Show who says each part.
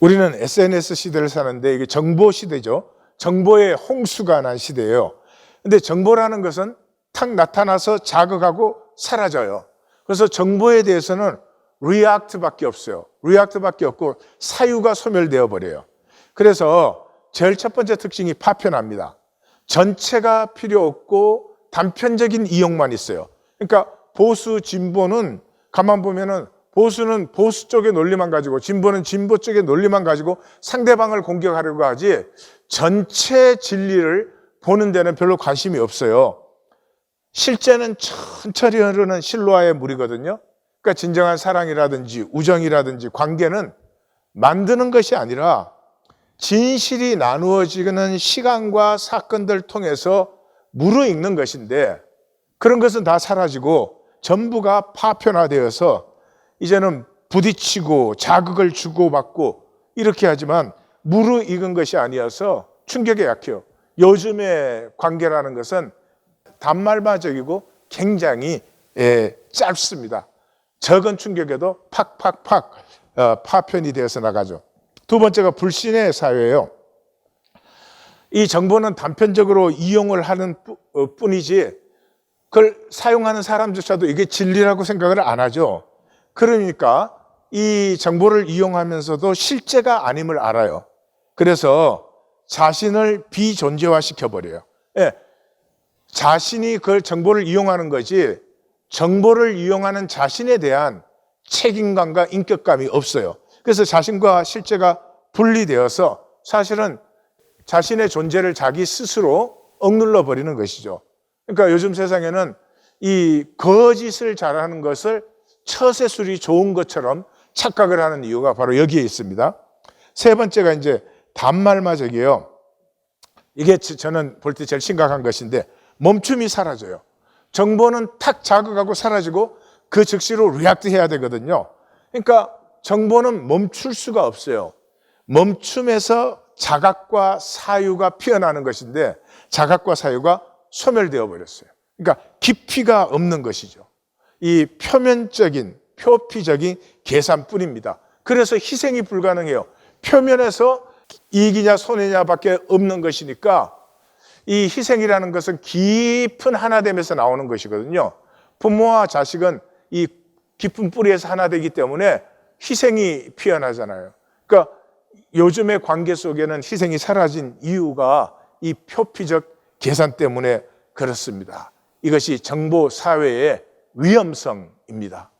Speaker 1: 우리는 SNS 시대를 사는데 이게 정보 시대죠. 정보의 홍수가 난 시대예요. 근데 정보라는 것은 탁 나타나서 자극하고 사라져요. 그래서 정보에 대해서는 리액트밖에 없어요. 리액트밖에 없고 사유가 소멸되어 버려요. 그래서 제일 첫 번째 특징이 파편합니다. 전체가 필요 없고 단편적인 이용만 있어요. 그러니까 보수 진보는 가만 보면은 보수는 보수 쪽의 논리만 가지고 진보는 진보 쪽의 논리만 가지고 상대방을 공격하려고 하지 전체 진리를 보는 데는 별로 관심이 없어요. 실제는 천천히 흐르는 실로와의 물이거든요. 그러니까 진정한 사랑이라든지 우정이라든지 관계는 만드는 것이 아니라 진실이 나누어지는 시간과 사건들 통해서 무르익는 것인데 그런 것은 다 사라지고 전부가 파편화되어서 이제는 부딪히고 자극을 주고받고 이렇게 하지만 무르익은 것이 아니어서 충격에 약해요. 요즘의 관계라는 것은 단말마적이고 굉장히 예, 짧습니다. 적은 충격에도 팍팍팍 어, 파편이 되어서 나가죠. 두 번째가 불신의 사회예요. 이 정보는 단편적으로 이용을 하는 뿌- 어, 뿐이지 그걸 사용하는 사람조차도 이게 진리라고 생각을 안 하죠. 그러니까 이 정보를 이용하면서도 실제가 아님을 알아요. 그래서 자신을 비존재화 시켜버려요. 예, 자신이 그 정보를 이용하는 거지 정보를 이용하는 자신에 대한 책임감과 인격감이 없어요. 그래서 자신과 실제가 분리되어서 사실은 자신의 존재를 자기 스스로 억눌러 버리는 것이죠. 그러니까 요즘 세상에는 이 거짓을 잘하는 것을 처세술이 좋은 것처럼 착각을 하는 이유가 바로 여기에 있습니다. 세 번째가 이제 단말마적이에요. 이게 저- 저는 볼 때 제일 심각한 것인데 멈춤이 사라져요. 정보는 탁 자극하고 사라지고 그 즉시로 리액트 해야 되거든요. 그러니까 정보는 멈출 수가 없어요. 멈춤에서 자각과 사유가 피어나는 것인데 자각과 사유가 소멸되어 버렸어요. 그러니까 깊이가 없는 것이죠. 이 표면적인 표피적인 계산뿐입니다. 그래서 희생이 불가능해요. 표면에서 이익이냐 손해냐 밖에 없는 것이니까 이 희생이라는 것은 깊은 하나됨에서 나오는 것이거든요. 부모와 자식은 이 깊은 뿌리에서 하나 되기 때문에 희생이 피어나잖아요. 그러니까 요즘의 관계 속에는 희생이 사라진 이유가 이 표피적 계산 때문에 그렇습니다. 이것이 정보 사회의 위험성입니다.